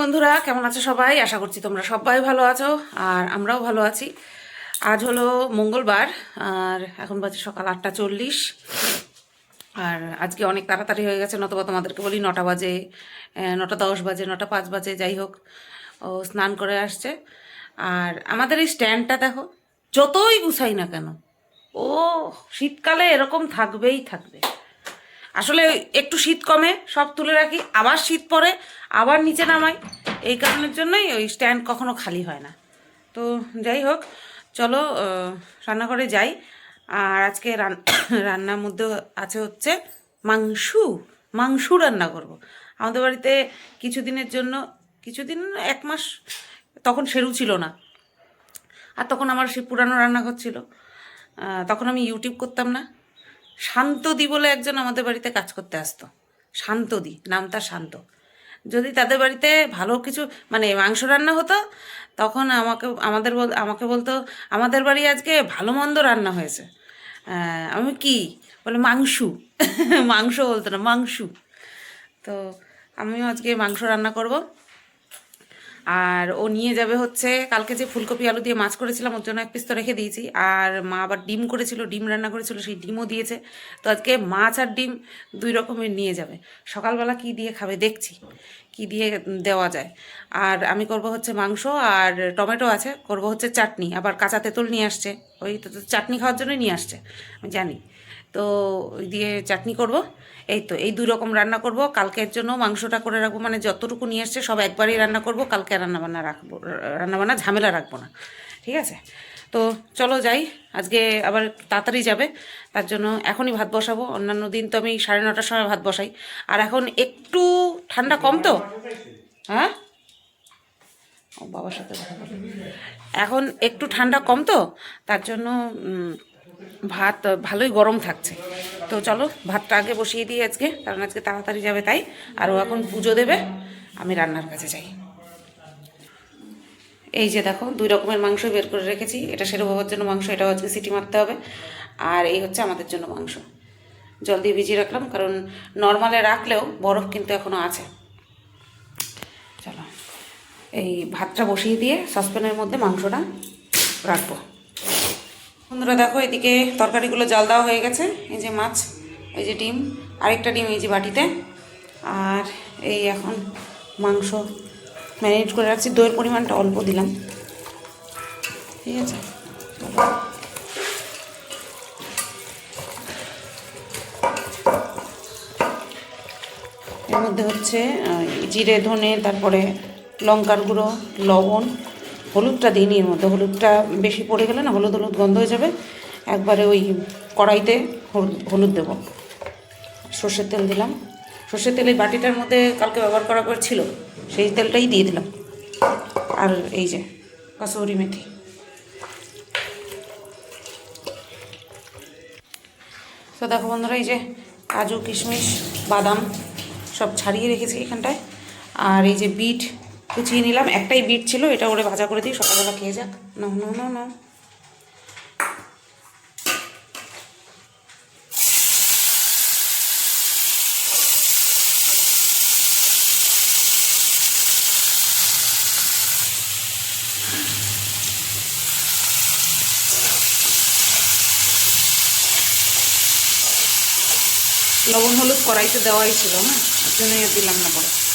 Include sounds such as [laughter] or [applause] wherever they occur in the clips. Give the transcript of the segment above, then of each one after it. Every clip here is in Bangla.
বন্ধুরা, কেমন আছো সবাই? আশা করছি তোমরা সবাই ভালো আছো, আর আমরাও ভালো আছি। আজ হলো মঙ্গলবার, আর এখন বাজে সকাল আটটা চল্লিশ। আর আজকে অনেক তাড়াতাড়ি হয়ে গেছে, নতবা তোমাদেরকে বলি নটা বাজে নটা দশ বাজে, নটা পাঁচ বাজে, যাই হোক, ও স্নান করে আসছে। আর আমাদের এই স্ট্যান্ডটা দেখো, যতই গুছাই না কেন, ও শীতকালে এরকম থাকবেই থাকবে। আসলে একটু শীত কমে, সব তুলে রাখি। আবার শীত পড়ে, আবার নিচে নামাই। এই কারণের জন্যই ওই স্ট্যান্ড কখনো খালি হয় না। তো যাই হোক, চলো রান্নাঘরে যাই। আর আজকে রান- [coughs] রান্নার মধ্যে আছে হচ্ছে মাংস। মাংস রান্না করব। আমাদের বাড়িতে কিছুদিনের জন্য, কিছুদিন এক মাস তখন সেরু ছিল না। আর তখন আমার সেই পুরানো রান্নাঘর ছিল। তখন আমি ইউটিউব করতাম না। শান্তদি বলে একজন আমাদের বাড়িতে কাজ করতে আসতো। শান্তদি, নামটা শান্ত। যদি তাদের বাড়িতে ভালো কিছু মানে মাংস রান্না হতো, তখন আমাকে, আমাদের বল- আমাকে বলতো, আমাদের বাড়ি আজকে ভালো মন্দ রান্না হয়েছে। আমি কি? বলে, মাংস। [laughs] মাংস বলতো না, মাংস। তো আমিও আজকে মাংস রান্না করব। আর ও নিয়ে যাবে হচ্ছে, কালকে যে ফুলকপি আলু দিয়ে মাছ করেছিলাম, ওর জন্য এক পিস তো রেখে দিয়েছি। আর মা আবার ডিম করেছিল, ডিম রান্না করেছিল, সেই ডিমও দিয়েছে। তো আজকে মাছ আর ডিম দুই রকমের নিয়ে যাবে। সকালবেলা কি দিয়ে খাবে দেখছি, কি দিয়ে দেওয়া যায়। আর আমি করব হচ্ছে মাংস আর টমেটো আছে, করব হচ্ছে চাটনি। আবার কাঁচা তেঁতুল নিয়ে আসছে, ওই তো চাটনি খাওয়ার জন্যই নিয়ে আসছে, আমি জানি। তো দিয়ে চাটনি করব। এই তো, এই দুই রকম রান্না করব। কালকের জন্য মাংসটা করে রাখব। মানে যতটুকু নিয়ে আসছে সব একবারই রান্না করব। কালকে রান্না বান্না রাখব রান্না বান্না ঝামেলা রাখব না। ঠিক আছে? তো চলো যাই। আজকে আবার তাড়াতাড়ি যাবে। তার জন্য এখনই ভাত বসাবো। অন্যান্য দিন তো আমি সাড়ে নটার সময় ভাত বসাই। আর এখন একটু ঠান্ডা কম তো? হ্যাঁ? ও বাবার সাথে এখন একটু ঠান্ডা কম তো? তার জন্য ভাত ভালোই গরম থাকছে। তো চলো, ভাতটা আগে বসিয়ে দিই আজকে। কারণ আজকে তাড়াতাড়ি যাবে তাই। আর ও এখন পুজো দেবে। আমি রান্নার কাছে যাই। এই যে দেখো, দুই রকমের মাংস বের করে রেখেছি। এটা সেরো বাবার জন্য মাংস, এটাও আজকে সিটি মারতে হবে। আর এই হচ্ছে আমাদের জন্য মাংস। জল দিয়ে ভিজিয়ে রাখলাম, কারণ নর্মালে রাখলেও বরফ কিন্তু এখনও আছে। চলো, এই ভাতটা বসিয়ে দিয়ে সসপ্যানের মধ্যে মাংসটা রাখব। বন্ধুরা দেখো, এদিকে তরকারিগুলো জাল দেওয়া হয়ে গেছে। এই যে মাছ, এই যে ডিম, আরেকটা ডিম এই যে বাটিতে। আর এই এখন মাংস ম্যারিনেট করে রাখছি। দইয়ের পরিমাণটা অল্প দিলাম। ঠিক আছে এর মধ্যে হচ্ছে জিরে, ধনে, তারপরে লঙ্কার গুঁড়ো, লবণ। হলুদটা দিইনি এর মধ্যে। হলুদটা বেশি পড়ে গেলে না হলুদ হলুদ গন্ধ হয়ে যাবে। একবারে ওই কড়াইতে হলুদ দেবো। সর্ষের তেল দিলাম। সর্ষের তেল এই বাটিটার মধ্যে কালকে ব্যবহার করে ছিল, সেই তেলটাই দিয়ে দিলাম। আর এই যে কসৌরি মেথি। তো দেখো বন্ধুরা, এই যে কাজু, কিশমিশ, বাদাম সব ছাড়িয়ে রেখেছি এখানটায়। আর এই যে বিট কুচিয়ে নিলাম। একটাই বিট ছিল, এটা ওরে ভাজা করে দিই, সকালবেলা খেয়ে যাক। না না না না। লবণ, হলুদ, কড়াইতে দেওয়াই ছিল না ওর জন্যই দিলাম না পরে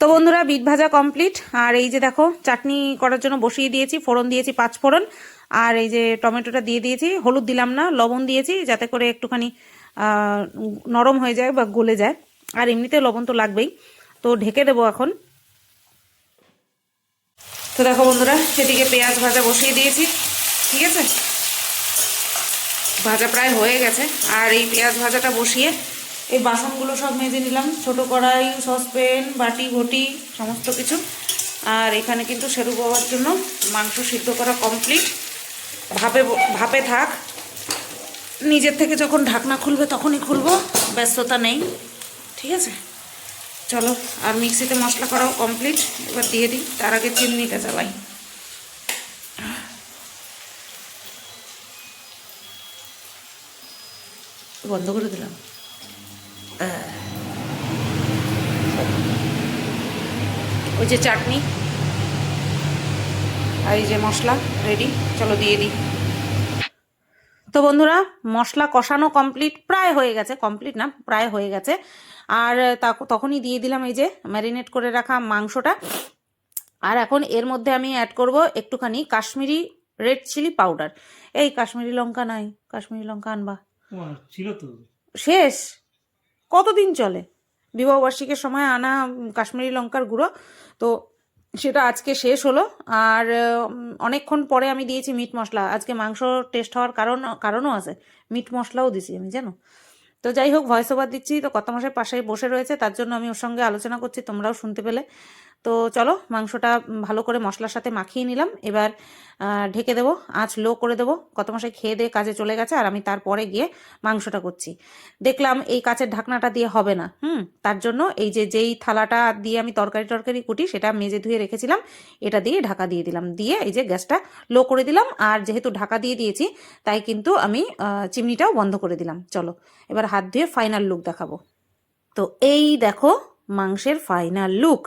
তো বন্ধুরা, বিট ভাজা কমপ্লিট আর এই যে দেখো, চাটনি করার জন্য বসিয়ে দিয়েছি, ফোড়ন দিয়েছি, পাঁচ ফোড়ন। আর এই যে টমেটোটা দিয়ে দিয়েছি, হলুদ দিলাম না, লবণ দিয়েছি, যাতে করে একটুখানি নরম হয়ে যায় বা গলে যায়। আর এমনিতে লবণ তো লাগবেই। তো ঢেকে দেবো এখন। তো দেখো বন্ধুরা, সেদিকে পেঁয়াজ ভাজা বসিয়ে দিয়েছি। ঠিক আছে? ভাজা প্রায় হয়ে গেছে। আর এই পেঁয়াজ ভাজাটা বসিয়ে এই বাসনগুলো সব মেজে নিলাম। ছোট কড়াই, সসপ্যান, বাটি, ঘটি, সমস্ত কিছু। আর এখানে কিন্তু সেরু বাবার জন্য মাংস সিদ্ধ করা কমপ্লিট ভাপে ভাপে থাক। নিজের থেকে যখন ঢাকনা খুলবে তখনই খুলবো। ব্যস্ততা নেই। ঠিক আছে? চলো, আর মিক্সিতে মশলা করাও কমপ্লিট এবার দিয়ে দিই। তার আগে চিমনিটা জ্বালাই। বন্ধ করে দিলাম। ওই যে চাটনি আর এই যে মশলা রেডি চলো দিয়ে দিই। তো বন্ধুরা, মশলা কষানো কমপ্লিট প্রায় হয়ে গেছে কমপ্লিট না, প্রায় হয়ে গেছে। আর তখনই দিয়ে দিলাম এই যে ম্যারিনেট করে রাখা মাংসটা। আর এখন এর মধ্যে আমি অ্যাড করব একটুখানি কাশ্মীরি রেড চিলি পাউডার এই কাশ্মীরি লঙ্কা নাই, কাশ্মীরি লঙ্কা আনবা। ছিল তো। শেষ? কতদিন চলে? বিবাহবার্ষিকের সময় আনা কাশ্মীরি লঙ্কার গুঁড়ো, তো সেটা আজকে শেষ হলো। আর অনেকক্ষণ পরে আমি দিয়েছি মিট মশলা। আজকে মাংস টেস্ট হওয়ার কারণ, কারণও আছে। মিট মশলাও দিছি আমি, জানো? তো যাই হোক ভয়েস ওভার দিচ্ছি। তো কত মাসের পাশে বসে রয়েছে, তার জন্য আমি ওর সঙ্গে আলোচনা করছি, তোমরাও শুনতে পেলে। তো চলো মাংসটা ভালো করে মশলার সাথে মাখিয়ে নিলাম। এবার ঢেকে দেবো, আঁচ লো করে দেবো। কত মাসে খেয়ে দিয়ে কাজে চলে গেছে আর আমি তারপরে গিয়ে মাংসটা করছি। দেখলাম এই কাচের ঢাকনাটা দিয়ে হবে না, হুম? তার জন্য এই যে, যেই থালাটা দিয়ে আমি তরকারি টরকারি কুটি সেটা মেজে ধুয়ে রেখেছিলাম, এটা দিয়ে ঢাকা দিয়ে দিলাম। দিয়ে এই যে গ্যাসটা লো করে দিলাম আর যেহেতু ঢাকা দিয়ে দিয়েছি, তাই কিন্তু আমি চিমনিটাও বন্ধ করে দিলাম। চলো, এবার হাত ধুয়ে ফাইনাল লুক দেখাবো। তো এই দেখো মাংসের ফাইনাল লুক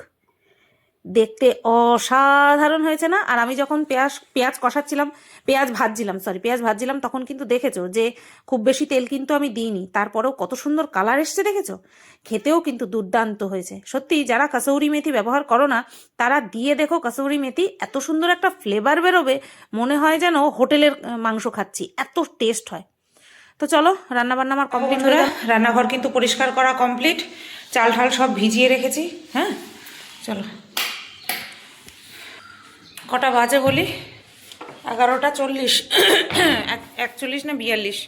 দেখতে অসাধারণ হয়েছে না? আর আমি যখন পেঁয়াজ পেঁয়াজ কষাচ্ছিলাম, পেঁয়াজ ভাজছিলাম সরি পেঁয়াজ ভাজছিলাম, তখন কিন্তু দেখেছ যে খুব বেশি তেল কিন্তু আমি দিইনি। তারপরেও কত সুন্দর কালার এসছে, দেখেছ? খেতেও কিন্তু দুর্দান্ত হয়েছে। সত্যি, যারা কাসৌরি মেথি ব্যবহার করো না, তারা দিয়ে দেখো কাসৌরি মেথি, এত সুন্দর একটা ফ্লেভার বেরোবে, মনে হয় যেন হোটেলের মাংস খাচ্ছি। এত টেস্ট হয়। তো চলো রান্না বান্না আমার কমপ্লিট হয়ে রান্নাঘর কিন্তু পরিষ্কার করা কমপ্লিট চাল ঠাল সব ভিজিয়ে রেখেছি হ্যাঁ? চলো। কটা বাজে বলি? এগারোটা চল্লিশ। এক- একচল্লিশ না বিয়াল্লিশ?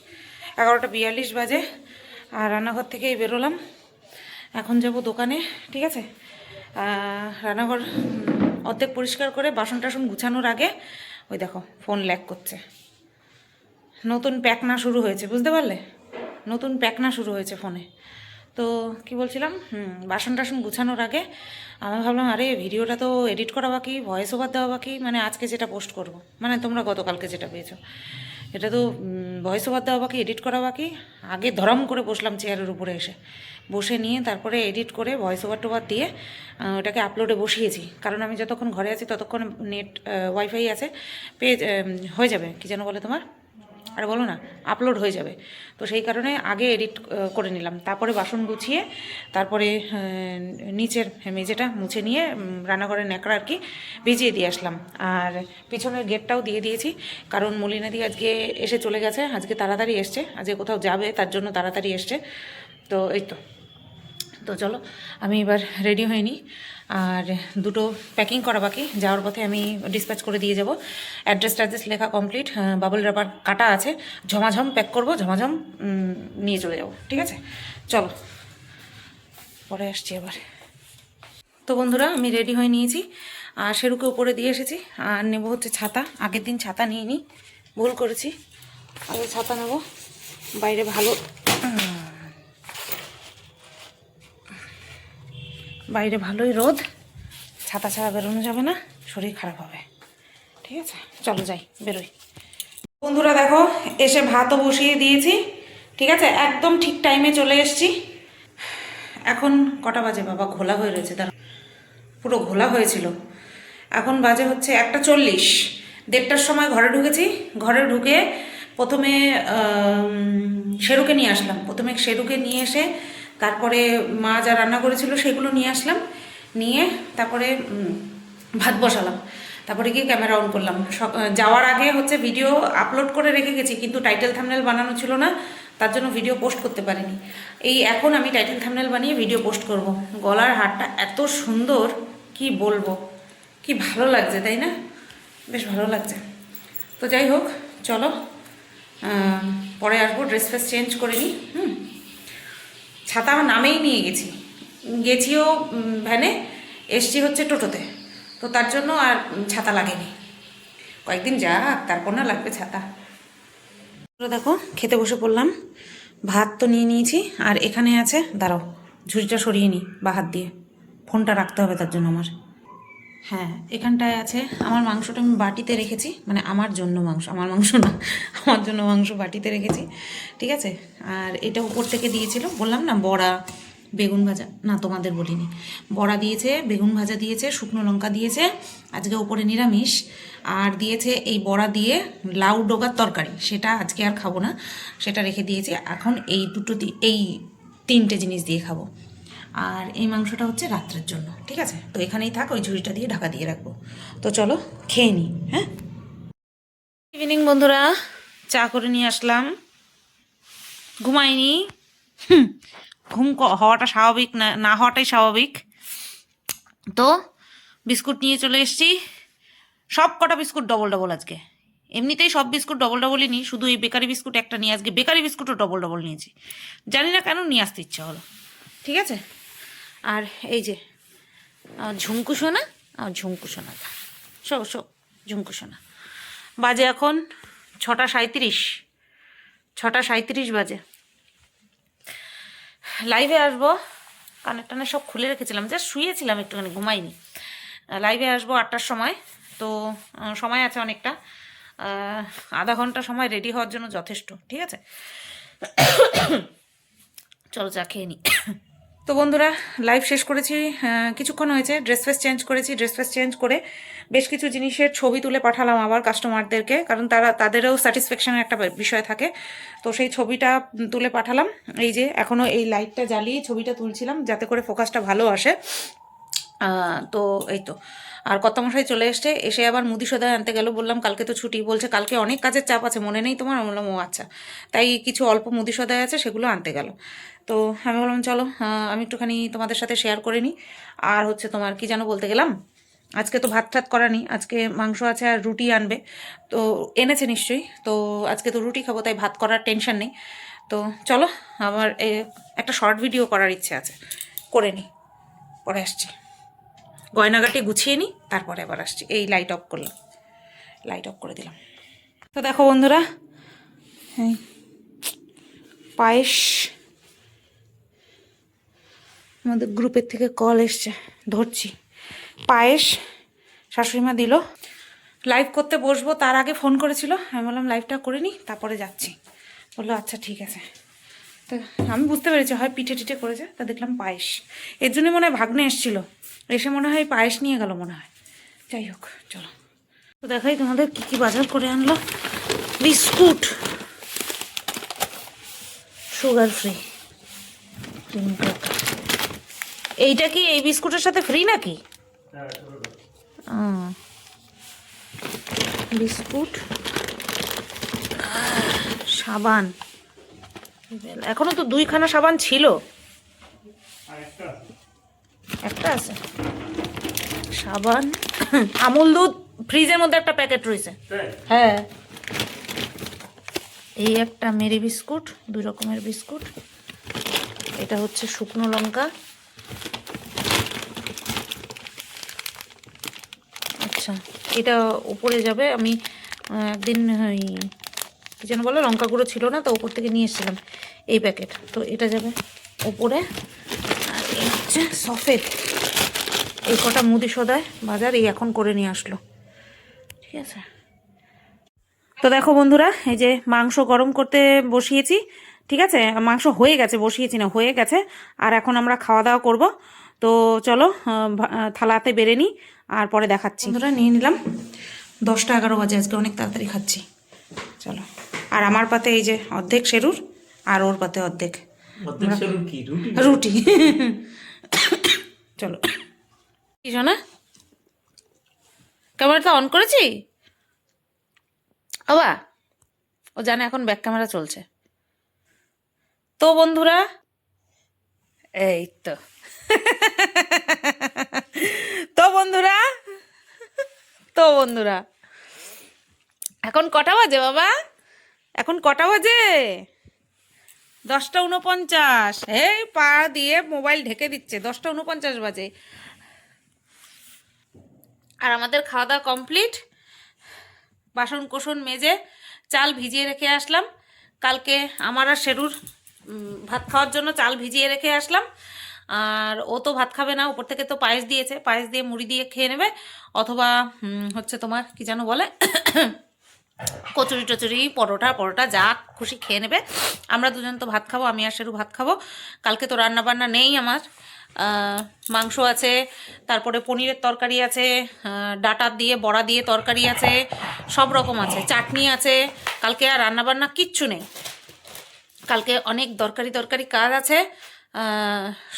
এগারোটা বিয়াল্লিশ বাজে। আর রান্নাঘর থেকেই বেরোলাম। এখন যাব দোকানে, ঠিক আছে? রান্নাঘর অর্ধেক পরিষ্কার করে বাসন টাসন গুছানোর আগে ওই দেখো, ফোন ল্যাক করছে। নতুন প্যাকনা শুরু হয়েছে, বুঝতে পারলে? নতুন প্যাকনা শুরু হয়েছে ফোনে। তো কি বলছিলাম? বাসন টাসন গুছানোর আগে আমি ভাবলাম, আরে, ভিডিওটা তো এডিট করা বাকি ভয়েস ওভার দেওয়া বাকি মানে আজকে যেটা পোস্ট করব। মানে তোমরা গতকালকে যেটা পেয়েছ। এটা তো ভয়েস ওভার দেওয়া বাকি, এডিট করা বাকি, আগে ধরম করে বসলাম চেয়ারের উপরে এসে। বসে নিয়ে তারপরে এডিট করে ভয়েস ওভার টোভার দিয়ে ওটাকে আপলোডে বসিয়েছি। কারণ আমি যতক্ষণ ঘরে আছি, ততক্ষণ নেট ওয়াইফাই আছে, পেয়ে হয়ে যাবে, কি যেন বলে তোমার? আর বলো না আপলোড হয়ে যাবে। তো সেই কারণে আগে এডিট করে নিলাম। তারপরে বাসন গুছিয়ে, তারপরে নিচের মেঝেটা মুছে নিয়ে রান্নাঘরের ন্যাকড়া আর কি ভিজিয়ে দিয়ে আসলাম। আর পিছনের গেটটাও দিয়ে দিয়েছি, কারণ মলিনাদি আজকে এসে চলে গেছে, আজকে তাড়াতাড়ি এসছে, আজকে কোথাও যাবে, তার জন্য তাড়াতাড়ি এসছে। তো এই তো। তো চলো, আমি এবার রেডি হইনি আর দুটো প্যাকিং করা বাকি। যাওয়ার পথে আমি ডিসপ্যাচ করে দিয়ে যাব। অ্যাড্রেস ট্যাড্রেস লেখা কমপ্লিট বাবল রাবার কাটা আছে। ঝমাঝম প্যাক করব, ঝমাঝম নিয়ে চলে যাব। ঠিক আছে? চলো। পরে আসছি এবার তো বন্ধুরা, আমি রেডি হয়ে নিয়েছি। আর সেরুকে উপরে দিয়ে এসেছি। আর নেব হচ্ছে ছাতা। আগের দিন ছাতা নিয়ে নিই ভুল করেছি। আগে ছাতা নেব। বাইরে ভালো বাইরে ভালোই রোদ, ছাতা ছাড়া বেরোনো যাবে না, শরীর খারাপ হবে। ঠিক আছে? চলো যাই, বেরোই। বন্ধুরা দেখো, এসে ভাতও বসিয়ে দিয়েছি, ঠিক আছে? একদম ঠিক টাইমে চলে এসেছি। এখন কটা বাজে বাবা? ঘোলা হয়ে রয়েছে তার পুরো ঘোলা হয়েছিল। এখন বাজে হচ্ছে একটা চল্লিশ। দেড়টার সময় ঘরে ঢুকেছি। ঘরে ঢুকে প্রথমে শেরুকে নিয়ে আসলাম। প্রথমে শেরুকে নিয়ে এসে তারপরে মা যা রান্না করেছিল সেগুলো নিয়ে আসলাম, নিয়ে তারপরে ভাত বসালাম। তারপরে গিয়ে ক্যামেরা অন করলাম। যাওয়ার আগে হচ্ছে ভিডিও আপলোড করে রেখে গেছি, কিন্তু টাইটেল থামনেল বানানো ছিল না, তার জন্য ভিডিও পোস্ট করতে পারিনি। এই এখন আমি টাইটেল থামনেল বানিয়ে ভিডিও পোস্ট করব। গলার হারটা এত সুন্দর, কি বলব? কি ভালো লাগছে, তাই না? বেশ ভালো লাগছে। তো যাই হোক, চলো পরে আসব ড্রেস ফ্রেস চেঞ্জ করে নিই, হুম? ছাতা আমার নামেই নিয়ে গেছি। গেছিও ভ্যানে, এসছি হচ্ছে টোটোতে। তো তার জন্য আর ছাতা লাগেনি। কয়েকদিন যাক, তারপর না লাগবে ছাতা। দেখো, খেতে বসে পড়লাম। ভাত তো নিয়ে নিয়েছি, আর এখানে আছে, দাঁড়াও, ঝুড়িটা সরিয়ে নিই, বা হাত দিয়ে। ফোনটা রাখতে হবে তার জন্য আমার। হ্যাঁ এখানটায় আছে। আমার মাংসটা আমি বাটিতে রেখেছি। মানে আমার জন্য মাংস, আমার মাংস না, আমার জন্য মাংস বাটিতে রেখেছি। ঠিক আছে? আর এটা উপর থেকে দিয়েছিল, বললাম না, বড়া, বেগুন ভাজা। না, তোমাদের বলিনি। বড়া দিয়েছে, বেগুন ভাজা দিয়েছে, শুকনো লঙ্কা দিয়েছে, আজকে উপরে নিরামিষ। আর দিয়েছে এই বড়া দিয়ে লাউ ডোগার তরকারি। সেটা আজকে আর খাব না, সেটা রেখে দিয়েছে। এখন এই দুটো এই তিনটে জিনিস দিয়ে খাব। আর এই মাংসটা হচ্ছে রাত্রের জন্য ঠিক আছে? তো এখানেই থাক ওই ঝুড়িটা দিয়ে ঢাকা দিয়ে রাখব। তো চলো খেয়ে নিই হ্যাঁ? ইভিনিং বন্ধুরা। চা করে নিয়ে আসলাম। ঘুমাইনি। হুম, ঘুম হওয়াটা স্বাভাবিক না না হওয়াটাই স্বাভাবিক। তো বিস্কুট নিয়ে চলে এসেছি। সব কটা বিস্কুট ডবল ডবল আজকে। এমনিতেই সব বিস্কুট ডবল ডবলই নিই শুধু এই বেকারি বিস্কুট একটা নিয়ে আজকে। বেকারি বিস্কুটও ডবল ডবল নিয়েছি। জানি না কেন নিয়ে আসতে ইচ্ছা হলো। ঠিক আছে? আর এই যে ঝুমকু সোনা আমার ঝুমকু সোনা শো শো ঝুমকু সোনা। বাজে এখন ছটা সাঁত্রিশ ছটা সাঁত্রিশ বাজে। লাইভে আসব। কানের টানে সব খুলে রেখেছিলাম। জাস্ট শুয়েছিলাম একটুখানি, ঘুমাইনি। লাইভে আসব আটটার সময়। তো সময় আছে অনেকটা। আধা ঘণ্টা সময় রেডি হওয়ার জন্য যথেষ্ট। ঠিক আছে? [coughs] চলো চা খেয়ে নিই তো বন্ধুরা লাইভ শেষ করেছি কিছুক্ষণ হয়েছে ড্রেস ফেস চেঞ্জ করেছি ড্রেস ফেস চেঞ্জ করে বেশ কিছু জিনিসের ছবি তুলে পাঠালাম আবার কাস্টমারদেরকে কারণ তারা, তাদেরও স্যাটিসফ্যাকশনের একটা বিষয় থাকে। তো সেই ছবিটা তুলে পাঠালাম। এই যে এখনও এই লাইটটা জ্বালিয়ে ছবিটা তুলছিলাম, যাতে করে ফোকাসটা ভালো আসে। তো এই তো। আর কর্তামশাই চলে এসছে, এসে আবার মুদি সদায় আনতে গেল, বললাম কালকে তো ছুটি, বলছে কালকে অনেক কাজের চাপ আছে, মনে নেই তোমার, আমি বললাম, ও আচ্ছা। তাই কিছু অল্প মুদি সদায় আছে, সেগুলো আনতে গেল। তো আমি বললাম, চলো আমি একটুখানি তোমাদের সাথে শেয়ার করে নিই। আর হচ্ছে তোমার, কি যেন বলতে গেলাম, আজকে তো ভাত ঠাত করা নেই, আজকে মাংস আছে আর রুটি আনবে। তো এনেছে নিশ্চয়ই, তো আজকে তো রুটি খাব, তাই ভাত করার টেনশন নেই। তো চলো, আমার একটা শর্ট ভিডিও করার ইচ্ছে আছে, করে নিই, পরে আসছি। গয়নাগাটি গুছিয়ে নিই তারপরে আবার আসছি। এই লাইট অফ করলাম। লাইট অফ করে দিলাম। তো দেখো বন্ধুরা পায়েস আমাদের গ্রুপের থেকে কল এসছে, ধরছি। পায়েস শাশুড়িমা দিল। লাইভ করতে বসবো, তার আগে ফোন করেছিল। আমি বললাম লাইভটা করে নিই তারপরে যাচ্ছি। বলল আচ্ছা ঠিক আছে। আমি বুঝতে পেরেছি, হয় পিঠে টিঠে করেছে, তা দেখলাম পায়েস। এর জন্য মনে হয় ভাগ্নে এসেছিল। এসে মনে হয় পায়েস নিয়ে গেল মনে হয়। যাই হোক, চলো। তো দেখাই তোমাদের কী কী বাজার করে আনলো। বিস্কুট। Sugar free. এইটা কি এই বিস্কুটের সাথে ফ্রি নাকি। বিস্কুট। সাবান। এখনও তো দুইখানা সাবান ছিল। একটা আছে। সাবান, আমুল দুধ, ফ্রিজের মধ্যে একটা প্যাকেট রয়েছে। হ্যাঁ। এই একটা মেরি বিস্কুট, দুই রকমের বিস্কুট। এটা হচ্ছে শুকনো লঙ্কা। আচ্ছা এটা উপরে যাবে। আমি একদিন ওই কি যেন বলে, লঙ্কা গুঁড়ো ছিল না, তো উপর থেকে নিয়ে এসেছিলাম এই প্যাকেট। তো এটা যাবে উপরে আর এই হচ্ছে সফেদ। এই কটা মুদি সদায় বাজার এই এখন করে নিয়ে আসলো। ঠিক আছে? তো দেখো বন্ধুরা, এই যে মাংস গরম করতে বসিয়েছি, ঠিক আছে? মাংস হয়ে গেছে, বসিয়েছি না, হয়ে গেছে। আর এখন আমরা খাওয়া দাওয়া করব। তো চলো থালাতে বেড়ে নিই, আর পরে দেখাচ্ছি। বন্ধুরা, নিয়ে নিলাম। দশটা এগারো বাজে, আজকে অনেক তাড়াতাড়ি খাচ্ছি। চলো। আর আমার পাতে এই যে অর্ধেক সেরুর আর ওর পাতে অর্ধেক। অর্ধেক সেরুর রুটি? রুটি। চলো। কি শোনা ক্যামেরাটা অন করেছি? বাবা ও জানে এখন ব্যাক ক্যামেরা চলছে। তো বন্ধুরা এই তো। তো বন্ধুরা তো বন্ধুরা। এখন কটা বাজে বাবা? এখন কটা বাজে? দশটা উনপঞ্চাশ। এই পা দিয়ে মোবাইল ঢেকে দিচ্ছে, দশটা উনপঞ্চাশ বাজে। আর আমাদের খাওয়া দাওয়া কমপ্লিট। বাসন কোসন মেজে চাল ভিজিয়ে রেখে আসলাম। কালকে আমার আর শেরুর ভাত খাওয়ার জন্য চাল ভিজিয়ে রেখে আসলাম। আর ও তো ভাত খাবে না, উপর থেকে তো পায়েস দিয়েছে। পায়েস দিয়ে মুড়ি দিয়ে খেয়ে নেবে। অথবা হচ্ছে তোমার, কি যেন বলে? কচুরি টচুরি, পরোটা পরোটা, যা খুশি খেয়ে নেবে। আমরা দুজন তো ভাত খাব, আমি আর শেরু ভাত খাব। কালকে তো রান্না বান্না নেই আমার। মাংস আছে, তারপরে পনিরের তরকারি আছে ডাটা দিয়ে, বড়া দিয়ে তরকারি আছে, সব রকম আছে। চাটনি আছে, কালকে আর রান্না বান্না কিচ্ছু নেই। কালকে অনেক দরকারি দরকারি কাজ আছে।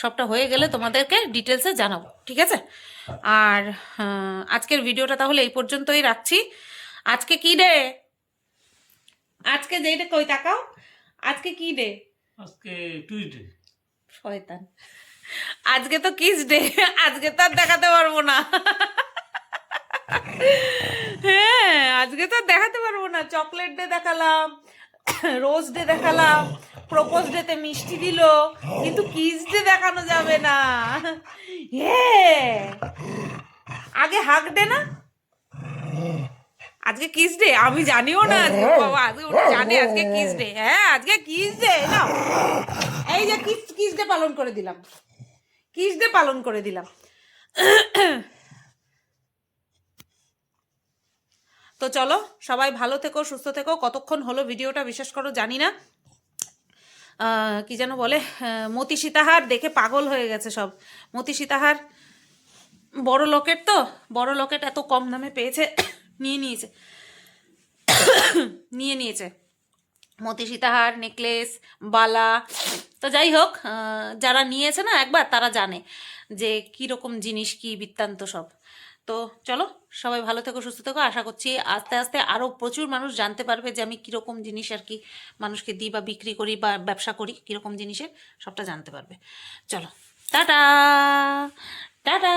সবটা হয়ে গেলে তোমাদেরকে ডিটেলসে জানাব, ঠিক আছে? আর আজকের ভিডিওটা তাহলে এই পর্যন্তই রাখছি। আজকে কি ডে আজকে যেটা কই তাকাও। আজকে কি ডে আজকে টুইডে শয়তান। আজকে তো কিস ডে আজকে তো আর দেখাতে পারব না। হ্যাঁ আজকে তো আর দেখাতে পারব না। চকলেট ডে দেখালাম রোজ ডে দেখালাম প্রপোজ ডেতে মিষ্টি দিল কিন্তু কিস ডে দেখানো যাবে না। হ্যাঁ। আগে হাক ডে না? আজকে কিস ডে আমি জানিও না আজকে বাবা আজকে ওটা জানে আজকে কিস ডে হ্যাঁ। আজকে কিস ডে না এই যে কিস কিস ডে পালন করে দিলাম। কিস ডে পালন করে দিলাম। তো চলো সবাই ভালো থেকো সুস্থ থেকো। কতক্ষণ হলো ভিডিওটা বিশেষ করো জানি না। কি যেন বলে মতি সীতাহার দেখে পাগল হয়ে গেছে সব। মতি সীতাহার বড় লকেট তো বড় লকেট এত কম দামে পেয়েছে। নিয়ে নিয়েছে। [coughs] নিয়ে নিয়েছে। মতি সীতাহার নেকলেস, বালা, তো যাই হোক যারা নিয়েছে না, একবার তারা জানে যে কীরকম জিনিস, কি বৃত্তান্ত সব। তো চলো, সবাই ভালো থেকো, সুস্থ থেকো। আশা করছি আস্তে আস্তে আরও প্রচুর মানুষ জানতে পারবে যে আমি কীরকম জিনিস আর কি মানুষকে দিই বা বিক্রি করি বা ব্যবসা করি কীরকম জিনিসের, সবটা জানতে পারবে। চলো, টাটা! টাটা!